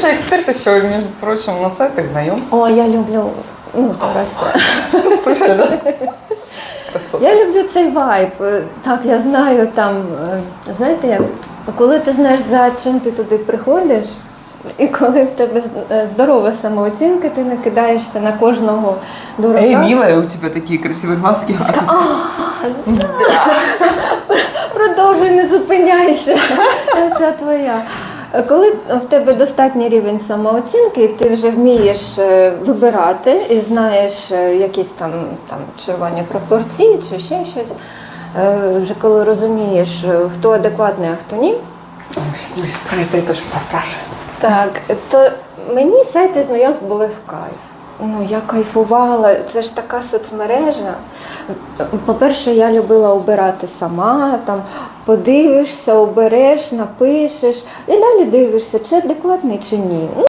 же эксперт еще, между прочим, на сайтах знакомств. О, я люблю. Ну, зараз. Слышали, да? Красота. Я люблю цей вайб. Е, Так, я знаю там, е, знаєте як, коли ти знаєш, за чим ти туди приходиш, і коли в тебе з- е, здорова самооцінка, ти не кидаєшся на кожного дурака. Эй, милая, у тебя такие красивые глазки. Продовжуй, не зупиняйся. Це все твоя. Коли в тебе достатній рівень самооцінки, ти вже вмієш е, вибирати і знаєш е, якісь там, там червоні пропорції чи ще щось. е, Вже коли розумієш, хто адекватний, а хто ні, Сейчас ми про тоже поспрашиваем. так, то мені сайти знайомств були в кайф. Ну, я кайфувала, це ж така соцмережа. По-перше, я любила обирати сама, там подивишся, обереш, напишеш, і далі дивишся, чи адекватний, чи ні. Ну,